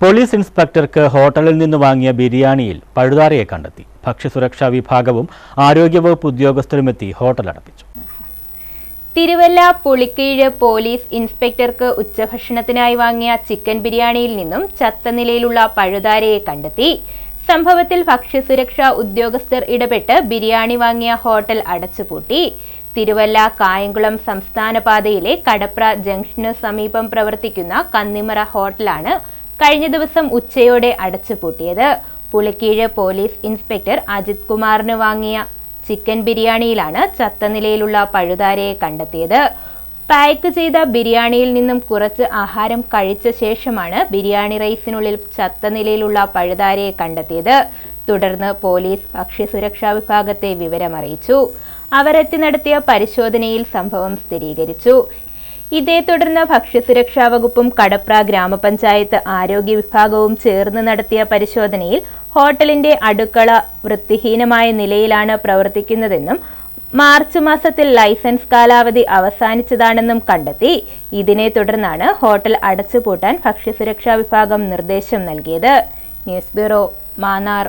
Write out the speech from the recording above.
Police ഇൻസ്പെക്ടർക്ക് ഹോട്ടലിൽ നിന്ന് വാങ്ങിയ ബിരിയാണിയിൽ പഴുതാരയെ കണ്ടെത്തി. ഭക്ഷ്യസുരക്ഷാ വിഭാഗവും ആരോഗ്യവകുപ്പ് ഉദ്യോഗസ്ഥരുമെത്തി ഹോട്ടൽ അടപ്പിച്ചു തിരുവല്ല പുളിക്കീഴ് പോലീസ് ഇൻസ്പെക്ടർക്ക് ഉച്ചഭക്ഷണത്തിനായി വാങ്ങിയ ചിക്കൻ ബിരിയാണിയിൽ നിന്നും ചത്ത നിലയിലുള്ള പഴുതാരയെ കണ്ടെത്തി. സംഭവത്തിൽ ഭക്ഷ്യസുരക്ഷാ ഉദ്യോഗസ്ഥർ ഇടപെട്ട് ബിരിയാണി വാങ്ങിയ ഹോട്ടൽ അടച്ചുപൂട്ടി. തിരുവല്ല കായംകുളം സംസ്ഥാന പാതയിലെ കടപ്ര ജംഗ്ഷന് സമീപം പ്രവർത്തിക്കുന്ന കന്നിമറ ഹോട്ടലാണ് കഴിഞ്ഞ ദിവസം ഉച്ചയോടെ അടച്ചുപൂട്ടിയത് പുളിക്കീഴ് പോലീസ് ഇൻസ്പെക്ടർ അജിത് കുമാറിന് വാങ്ങിയ ചിക്കൻ ബിരിയാണിയിലാണ് ചത്ത നിലയിലുള്ള പഴുതാരയെ കണ്ടെത്തിയത്. പാക്ക് ചെയ്ത ബിരിയാണിയിൽ നിന്നും കുറച്ച് ആഹാരം കഴിച്ച ശേഷമാണ് ബിരിയാണി റൈസിനുള്ളിൽ ചത്ത നിലയിലുള്ള പഴുതാരയെ കണ്ടെത്തിയത്. തുടർന്ന് പോലീസ് ഭക്ഷ്യസുരക്ഷാ വിഭാഗത്തെ വിവരമറിയിച്ചു. അവരെത്തി നടത്തിയ പരിശോധനയിൽ സംഭവം സ്ഥിരീകരിച്ചു. ഇതേ തുടർന്ന് ഭക്ഷ്യസുരക്ഷാ വകുപ്പും കടപ്ര ഗ്രാമപഞ്ചായത്ത് ആരോഗ്യ വിഭാഗവും ചേർന്ന് നടത്തിയ പരിശോധനയിൽ ഹോട്ടലിന്റെ അടുക്കള വൃത്തിഹീനമായ നിലയിലാണ് പ്രവർത്തിക്കുന്നതെന്നും മാർച്ച് മാസത്തിൽ ലൈസൻസ് കാലാവധി അവസാനിച്ചതാണെന്നും കണ്ടെത്തി. ഇതിനെ തുടർന്നാണ് ഹോട്ടൽ അടച്ചുപൂട്ടാൻ ഭക്ഷ്യസുരക്ഷാ വിഭാഗം നിർദ്ദേശം നൽകിയത്. News bureau Mannar.